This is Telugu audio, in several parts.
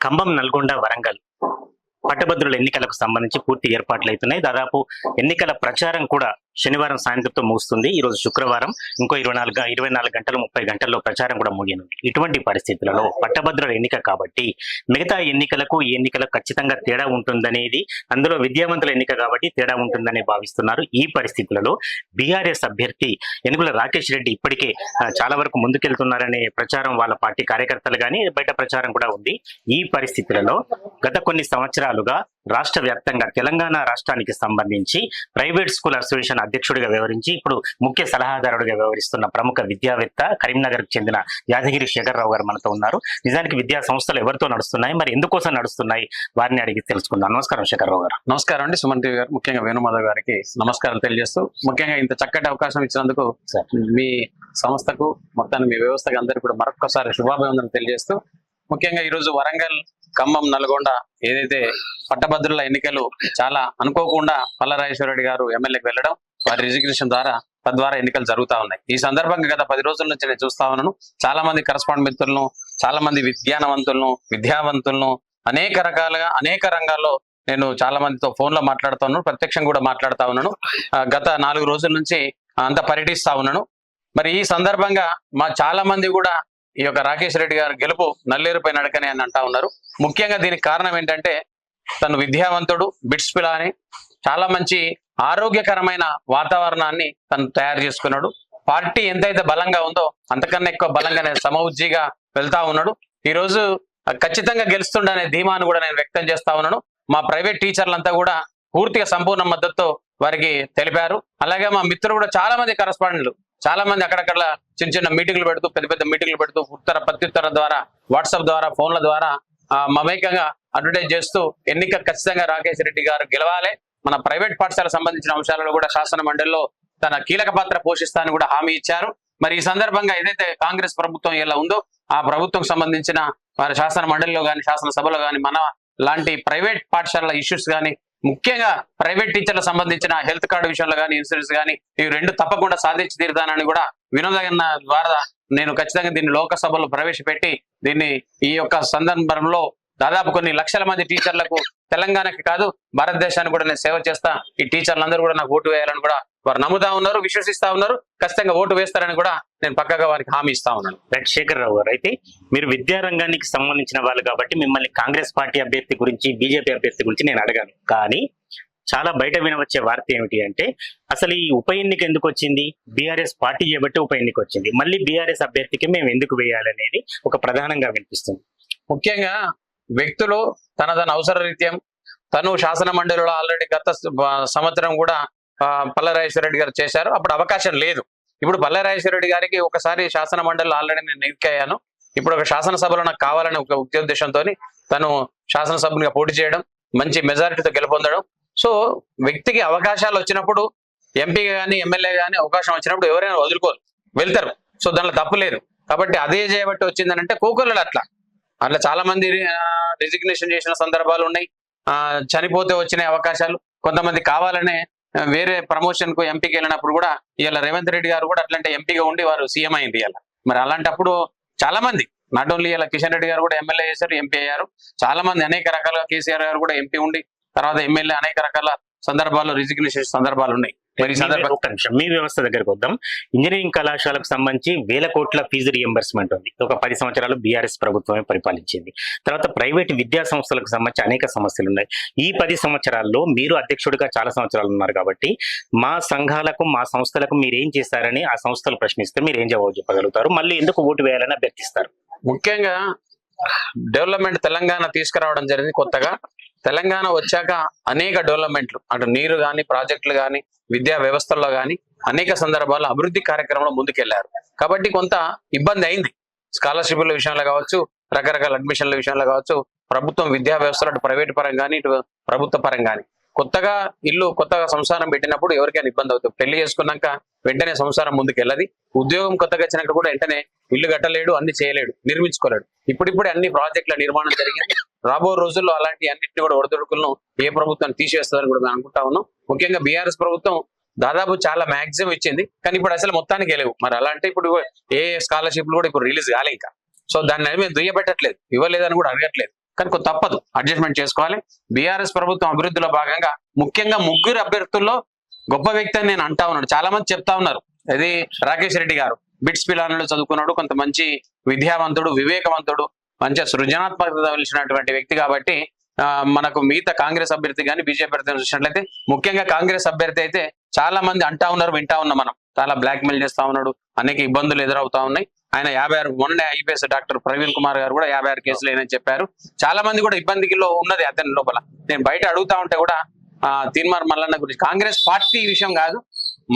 ఖమ్మం నల్గొండ వరంగల్ పట్టభద్రుల ఎన్నికలకు సంబంధించి పూర్తి ఏర్పాట్లు అవుతున్నాయి. దాదాపు ఎన్నికల ప్రచారం కూడా శనివారం సాయంత్రంతో ముగుస్తుంది. ఈ రోజు శుక్రవారం ఇంకో ఇరవై నాలుగు ఇరవై నాలుగు గంటలు ముప్పై గంటల్లో ప్రచారం కూడా ముగియనుంది. ఇటువంటి పరిస్థితులలో పట్టభద్రుల ఎన్నిక కాబట్టి మిగతా ఎన్నికలకు ఈ ఎన్నికలకు ఖచ్చితంగా తేడా ఉంటుందనేది అందులో విద్యావంతుల ఎన్నిక కాబట్టి తేడా ఉంటుందని భావిస్తున్నారు. ఈ పరిస్థితులలో బీఆర్ఎస్ అభ్యర్థి ఎనుగుల రాకేష్ రెడ్డి ఇప్పటికే చాలా వరకు ముందుకెళ్తున్నారనే ప్రచారం వాళ్ళ పార్టీ కార్యకర్తలు కానీ బయట ప్రచారం కూడా ఉంది. ఈ పరిస్థితులలో గత కొన్ని సంవత్సరాలుగా రాష్ట్ర వ్యాప్తంగా తెలంగాణ రాష్ట్రానికి సంబంధించి ప్రైవేట్ స్కూల్ అసోసియేషన్ అధ్యక్షుడిగా వ్యవహరించి ఇప్పుడు ముఖ్య సలహాదారుడిగా వ్యవహరిస్తున్న ప్రముఖ విద్యావేత్త కరీంనగర్కు చెందిన యాదగిరి శేఖర్రావు గారు మనతో ఉన్నారు. నిజానికి విద్యా సంస్థలు ఎవరితో నడుస్తున్నాయి? మరి ఎందుకోసం నడుస్తున్నాయి? వారిని అడిగి తెలుసుకుందాం. నమస్కారం శేఖర్రావు గారు. నమస్కారం అండి. సుమన్ టీవీ గారు ముఖ్యంగా వేణుమాధవ్ గారికి నమస్కారం తెలియజేస్తూ ముఖ్యంగా ఇంత చక్కటి అవకాశం ఇచ్చినందుకు సార్. మీ సంస్థకు మొత్తాన్ని మీ వ్యవస్థకు అందరికీ కూడా మరొకసారి శుభాభివందనలు తెలియజేస్తూ ముఖ్యంగా ఈ రోజు వరంగల్ ఖమ్మం నల్గొండ ఏదైతే పట్టభద్రుల ఎన్నికలు చాలా అనుకోకుండా పల్లరాజేశ్వరరెడ్డి గారు ఎమ్మెల్యేకి వెళ్ళడం వారి రిజిగ్నేషన్ ద్వారా తద్వారా ఎన్నికలు జరుగుతా ఉన్నాయి. ఈ సందర్భంగా గత పది రోజుల నుంచి నేను చూస్తా ఉన్నాను. చాలా మంది కరస్పాండ్ మిత్రులను చాలా మంది విజ్ఞానవంతులను విద్యావంతులను అనేక రకాలుగా అనేక రంగాల్లో నేను చాలా మందితో ఫోన్లో మాట్లాడుతా ఉన్నాను ప్రత్యక్షం కూడా మాట్లాడుతా ఉన్నాను. గత నాలుగు రోజుల నుంచి అంత పర్యటిస్తా ఉన్నాను. మరి ఈ సందర్భంగా మా చాలా మంది కూడా ఈ యొక్క రాకేష్ రెడ్డి గారు గెలుపు నల్లేరుపై నడకని అని అంటా ఉన్నారు. ముఖ్యంగా దీనికి కారణం ఏంటంటే తను విద్యావంతుడు బిట్స్ పిల్ల అని చాలా మంచి ఆరోగ్యకరమైన వాతావరణాన్ని తను తయారు చేసుకున్నాడు. పార్టీ ఎంతైతే బలంగా ఉందో అంతకన్నా ఎక్కువ బలంగానే సమవుజ్జిగా వెళ్తా ఉన్నాడు. ఈ రోజు ఖచ్చితంగా గెలుస్తుండనే ధీమాను కూడా నేను వ్యక్తం చేస్తా ఉన్నాను. మా ప్రైవేట్ టీచర్లంతా కూడా పూర్తిగా సంపూర్ణ మద్దతుతో వారికి తెలిపారు. అలాగే మా మిత్రులు కూడా చాలా మంది కరస్పాండెంట్లు చాలా మంది అక్కడక్కడ చిన్న చిన్న మీటింగ్లు పెడుతూ పెద్ద పెద్ద మీటింగ్లు పెడుతూ ఉత్తర ప్రత్యుత్తర ద్వారా వాట్సాప్ ద్వారా ఫోన్ల ద్వారా మమేకంగా అడ్వర్టైజ్ చేస్తూ ఎన్నిక ఖచ్చితంగా రాకేష్ రెడ్డి గారు గెలవాలి. మన ప్రైవేట్ పాఠశాలకు సంబంధించిన అంశాలలో కూడా శాసన మండలిలో తన కీలక పాత్ర పోషిస్తానని కూడా హామీ ఇచ్చారు. మరి ఈ సందర్భంగా ఏదైతే కాంగ్రెస్ ప్రభుత్వం ఎలా ఉందో ఆ ప్రభుత్వం సంబంధించిన వారి శాసన మండలిలో కానీ శాసనసభలో కానీ మన లాంటి ప్రైవేట్ పాఠశాలల ఇష్యూస్ కానీ ముఖ్యంగా ప్రైవేట్ టీచర్లకు సంబంధించిన హెల్త్ కార్డు విషయంలో కానీ ఇన్సూరెన్స్ కానీ ఇవి రెండు తప్పకుండా సాధించి తీరుతానని కూడా వినోదన్న ద్వారా నేను ఖచ్చితంగా దీన్ని లోకసభలో ప్రవేశపెట్టి దీన్ని ఈ యొక్క సందర్భంలో దాదాపు కొన్ని లక్షల మంది టీచర్లకు తెలంగాణకి కాదు భారతదేశానికి కూడా నేను సేవ చేస్తా. ఈ టీచర్లందరూ కూడా నాకు ఓటు వేయాలని కూడా వారు నమ్ముతా ఉన్నారు విశ్వసిస్తా ఉన్నారు ఖచ్చితంగా ఓటు వేస్తారని కూడా నేను పక్కగా వారికి హామీ ఇస్తా ఉన్నాను. రైట్ శేఖర్రావు గారు అయితే మీరు విద్యారంగానికి సంబంధించిన వాళ్ళు కాబట్టి మిమ్మల్ని కాంగ్రెస్ పార్టీ అభ్యర్థి గురించి బీజేపీ అభ్యర్థి గురించి నేను అడగాను. కానీ చాలా బయట వినవచ్చే వార్త ఏమిటి అంటే అసలు ఈ ఉప ఎన్నిక ఎందుకు వచ్చింది? బీఆర్ఎస్ పార్టీ చేయబట్టి ఉప ఎన్నిక వచ్చింది. మళ్ళీ బీఆర్ఎస్ అభ్యర్థికి మేము ఎందుకు వేయాలనేది ఒక ప్రధానంగా వినిపిస్తుంది. ముఖ్యంగా వ్యక్తులు తన తన అవసర రీత్యం తను శాసన మండలిలో ఆల్రెడీ గత సంవత్సరం కూడా రెడ్డి గారు చేశారు. అప్పుడు అవకాశం లేదు. ఇప్పుడు పల్లరాజేశ్వర రెడ్డి గారికి ఒకసారి శాసన మండలిలో ఆల్రెడీ నేను ఎన్నికయ్యాను. ఇప్పుడు ఒక శాసనసభలో నాకు కావాలని ఒక ఉద్దేశంతో తను శాసనసభ్యునిగా పోటీ చేయడం మంచి మెజారిటీతో గెలుపొందడం. సో వ్యక్తికి అవకాశాలు వచ్చినప్పుడు ఎంపీ కానీ ఎమ్మెల్యే కానీ అవకాశం వచ్చినప్పుడు ఎవరైనా వదులుకోరు వెళ్తారు. సో దాంట్లో తప్పు లేదు. కాబట్టి అదే చేయబట్టి వచ్చిందనంటే కోకొల్లలు అట్లా. అట్లా చాలా మంది రిజిగ్నేషన్ చేసిన సందర్భాలు ఉన్నాయి. చనిపోతే వచ్చిన అవకాశాలు కొంతమంది కావాలనే వేరే ప్రమోషన్కు ఎంపీకి వెళ్ళినప్పుడు కూడా ఇలా రేవంత్ రెడ్డి గారు కూడా అట్లాంటి ఎంపీగా ఉండి వారు సీఎం అయింది ఇలా మరి అలాంటప్పుడు చాలా మంది నాట్ ఓన్లీ ఇలా కిషన్ రెడ్డి గారు కూడా ఎమ్మెల్యే చేశారు ఎంపీ అయ్యారు. చాలా మంది అనేక రకాలుగా కేసీఆర్ గారు కూడా ఎంపీ ఉండి తర్వాత ఎమ్మెల్యే అనేక రకాల సందర్భాల్లో రిజిగ్నేషన్ సందర్భాలు ఉన్నాయి. మీ- సందర్భం ఒక్క నిమిషం మీ వ్యవస్థ దగ్గరకు వద్దాం. ఇంజనీరింగ్ కళాశాలకు సంబంధించి వేల కోట్ల ఫీజు రియంబర్స్మెంట్ ఉంది. ఒక పది సంవత్సరాలు బీఆర్ఎస్ ప్రభుత్వమే పరిపాలించింది. తర్వాత ప్రైవేట్ విద్యా సంస్థలకు సంబంధించి అనేక సమస్యలు ఉన్నాయి ఈ పది సంవత్సరాల్లో మీరు అధ్యక్షుడిగా చాలా సంవత్సరాలు ఉన్నారు కాబట్టి మా సంఘాలకు మా సంస్థలకు మీరు ఏం చేశారని ఆ సంస్థలు ప్రశ్నిస్తే మీరు ఏం జవాబు చెప్పగలుగుతారు. మళ్ళీ ఎందుకు ఓటు వేయాలని అభ్యర్థిస్తారు? ముఖ్యంగా డెవలప్మెంట్ తెలంగాణ తీసుకురావడం జరిగింది కొత్తగా. తెలంగాణ వచ్చాక అనేక డెవలప్మెంట్లు అటు నీరు కానీ ప్రాజెక్టులు కానీ విద్యా వ్యవస్థల్లో కానీ అనేక సందర్భాల్లో అభివృద్ధి కార్యక్రమంలో ముందుకెళ్ళారు. కాబట్టి కొంత ఇబ్బంది అయింది. స్కాలర్షిప్ల విషయంలో కావచ్చు రకరకాల అడ్మిషన్ల విషయంలో కావచ్చు ప్రభుత్వం విద్యా వ్యవస్థలు అటు ప్రైవేట్ పరం కానీ ఇటు ప్రభుత్వ పరం కానీ కొత్తగా ఇల్లు కొత్తగా సంసారం పెట్టినప్పుడు ఎవరికైనా ఇబ్బంది అవుతుంది. పెళ్ళి చేసుకున్నాక వెంటనే సంసారం ముందుకెళ్ళది. ఉద్యోగం కొత్తగా వచ్చినట్టు కూడా వెంటనే ఇల్లు కట్టలేడు అన్ని చేయలేడు నిర్మించుకోలేడు. ఇప్పుడిప్పుడే అన్ని ప్రాజెక్టుల నిర్మాణం జరిగింది. రాబో రోజుల్లో అలాంటి అన్నింటినీ కూడా ఒడదొడుకులను ఏ ప్రభుత్వం తీసేస్తుందని కూడా మేము అనుకుంటా ఉన్నాం. ముఖ్యంగా బీఆర్ఎస్ ప్రభుత్వం దాదాపు చాలా మాక్సిమం ఇచ్చింది. కానీ ఇప్పుడు అసలు మొత్తానికి లేవు మరి అలాంటి ఇప్పుడు ఏ స్కాలర్షిప్లు కూడా ఇప్పుడు రిలీజ్ కాలే ఇంకా. సో దాన్ని మేము దుయ్యబెట్టట్లేదు. ఇవ్వలేదని కూడా అడగట్లేదు. కానీ కొంత తప్పదు. అడ్జస్ట్మెంట్ చేసుకోవాలి. బీఆర్ఎస్ ప్రభుత్వం అభివృద్ధిలో భాగంగా ముఖ్యంగా ముగ్గురు అభ్యర్థుల్లో గొప్ప వ్యక్తి అని నేను అంటా ఉన్నాడు చాలా మంది చెప్తా ఉన్నారు. ఇది రాకేష్ రెడ్డి గారు. బిట్స్ పిలానలో చదువుకున్నాడు. కొంత మంచి విద్యావంతుడు వివేకవంతుడు. మంచి సృజనాత్మకత తెలిసినటువంటి వ్యక్తి కాబట్టి ఆ, మనకు మిగతా కాంగ్రెస్ అభ్యర్థి కానీ బీజేపీ అభ్యర్థి చూసినట్లయితే ముఖ్యంగా కాంగ్రెస్ అభ్యర్థి అయితే చాలా మంది అంటా ఉన్నారు వింటా ఉన్నాం మనం. చాలా బ్లాక్ మెయిల్ చేస్తా ఉన్నాడు అనేక ఇబ్బందులు ఎదురవుతా ఉన్నాయి. ఆయన యాభై ఆరు మొన్న ఐపీఎస్ డాక్టర్ ప్రవీణ్ కుమార్ గారు కూడా యాభై ఆరు కేసులు అయినని చెప్పారు. చాలా మంది కూడా ఇబ్బందిలో ఉన్నది అతని లోపల. నేను బయట అడుగుతా ఉంటే కూడా ఆ మల్లన్న గురించి. కాంగ్రెస్ పార్టీ విషయం కాదు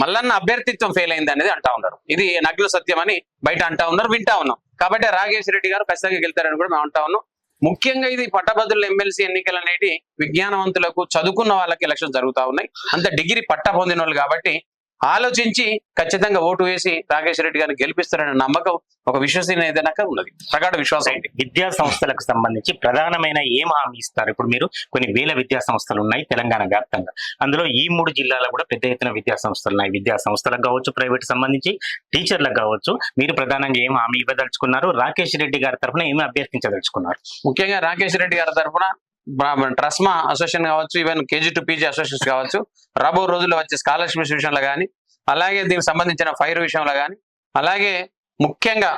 మల్లన్న అభ్యర్థిత్వం ఫెయిల్ అయింది అనేది అంటా ఉన్నారు. ఇది నగ్న సత్యం అని బయట అంటా ఉన్నారు వింటా ఉన్నాం. కాబట్టి రాగేష్ రెడ్డి గారు ఖచ్చితంగా గెలుతారని కూడా మేము అంటా ఉన్నాం. ముఖ్యంగా ఇది పట్టభద్రుల ఎమ్మెల్సీ ఎన్నికలు అనేటి విజ్ఞానవంతులకు చదువుకున్న వాళ్ళకి ఎలక్షన్ జరుగుతా ఉన్నాయి. అంత డిగ్రీ పట్ట పొందిన వాళ్ళు కాబట్టి ఆలోచించి ఖచ్చితంగా ఓటు వేసి రాకేష్ రెడ్డి గారిని గెలిపిస్తారనే నమ్మకం ఒక విశ్వసనీయత ఉన్నది. ప్రగాఢ విశ్వాసం విద్యా సంస్థలకు సంబంధించి ప్రధానమైన ఏం హామీ ఇస్తారు? ఇప్పుడు మీరు కొన్ని వేల విద్యా సంస్థలు ఉన్నాయి తెలంగాణ వ్యాప్తంగా. అందులో ఈ మూడు జిల్లాలో కూడా పెద్ద ఎత్తున విద్యా సంస్థలు ఉన్నాయి. విద్యా సంస్థలకు కావచ్చు ప్రైవేట్ సంబంధించి టీచర్లకు కావచ్చు మీరు ప్రధానంగా ఏం హామీ ఇవ్వదలుచుకున్నారు? రాకేష్ రెడ్డి గారి తరఫున ఏమి అభ్యర్థించదలుచుకున్నారు? ముఖ్యంగా రాకేష్ రెడ్డి గారి తరఫున ట్రస్మా అసోసియేషన్ కావచ్చు even KG to PG association కావచ్చు రాబో రోజుల్లో వచ్చే స్కాలర్షిప్స్ విషయంలో కానీ అలాగే దీనికి సంబంధించిన ఫైర్ విషయంలో కానీ అలాగే ముఖ్యంగా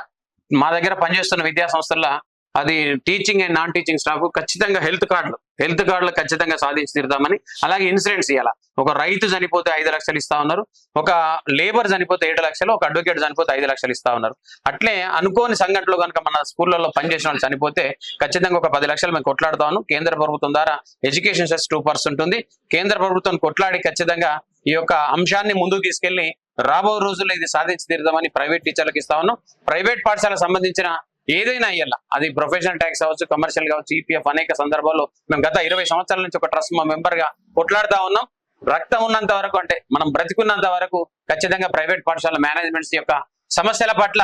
మా దగ్గర పనిచేస్తున్న విద్యా సంస్థల్లో అది teaching and non teaching staff ఖచ్చితంగా హెల్త్ కార్డులు హెల్త్ కార్డులు ఖచ్చితంగా సాధించి తీరుతామని అలాగే ఇన్సూరెన్స్ ఇవ్వాలా ఒక రైతు చనిపోతే ఐదు లక్షలు ఇస్తా ఉన్నారు ఒక లేబర్ చనిపోతే ఏడు లక్షలు ఒక అడ్వకేట్ చనిపోతే ఐదు లక్షలు ఇస్తా ఉన్నారు. అట్లే అనుకోని సంఘటనలు కనుక మన స్కూళ్ళలో పనిచేసిన వాళ్ళు చనిపోతే ఖచ్చితంగా ఒక పది లక్షలు మేము కొట్లాడుతాను కేంద్ర ప్రభుత్వం ద్వారా ఎడ్యుకేషన్ సెస్ టూ ఉంటుంది కేంద్ర ప్రభుత్వం కొట్లాడి ఖచ్చితంగా ఈ యొక్క అంశాన్ని ముందుకు తీసుకెళ్ళి రాబో రోజుల్లో ఇది సాధించి తీరుదామని ప్రైవేట్ టీచర్లకు ఇస్తా ఉన్నాం. ప్రైవేట్ పాఠశాలకు సంబంధించిన ఏదైనా అయ్యాల. అది ప్రొఫెషనల్ ట్యాక్స్ కావచ్చు కమర్షియల్ కావచ్చు ఈపీఎఫ్ అనేక సందర్భాల్లో మేము గత ఇరవై సంవత్సరాల నుంచి ఒక ట్రస్ట్ మా మెంబర్గా కొట్లాడుతా ఉన్నాం. రక్తం ఉన్నంత వరకు అంటే మనం బ్రతికున్నంత వరకు ఖచ్చితంగా ప్రైవేట్ పాఠశాల మేనేజ్మెంట్స్ యొక్క సమస్యల పట్ల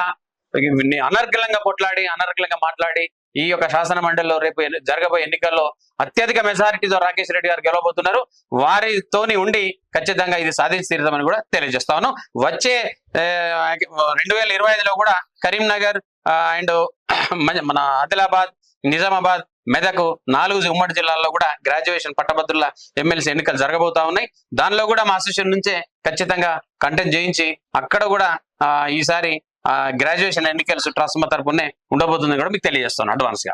అనర్గలంగా కొట్లాడి అనర్గలంగా మాట్లాడి ఈ యొక్క శాసన మండలిలో రేపు జరగబోయే ఎన్నికల్లో అత్యధిక మెజారిటీతో రాకేష్ రెడ్డి గారు గెలవబోతున్నారు. వారితోని ఉండి ఖచ్చితంగా ఇది సాధించి తీరుదామని కూడా తెలియజేస్తా ఉన్నాం. వచ్చే రెండు వేల ఇరవై ఐదులో కూడా కరీంనగర్ అండ్ మన ఆదిలాబాద్ నిజామాబాద్ మెదక్ నాలుగు ఉమ్మడి జిల్లాల్లో కూడా గ్రాడ్యుయేషన్ పట్టభద్రుల ఎమ్మెల్సీ ఎన్నికలు జరగబోతా ఉన్నాయి. దానిలో కూడా మా అసోసియేషన్ నుంచే ఖచ్చితంగా కంటెంట్ చేయించి అక్కడ కూడా ఈసారి గ్రాడ్యుయేషన్ ఎన్నికలు ట్రస్ట్ తరపునే ఉండబోతుందని కూడా మీకు తెలియజేస్తాను అడ్వాన్స్గా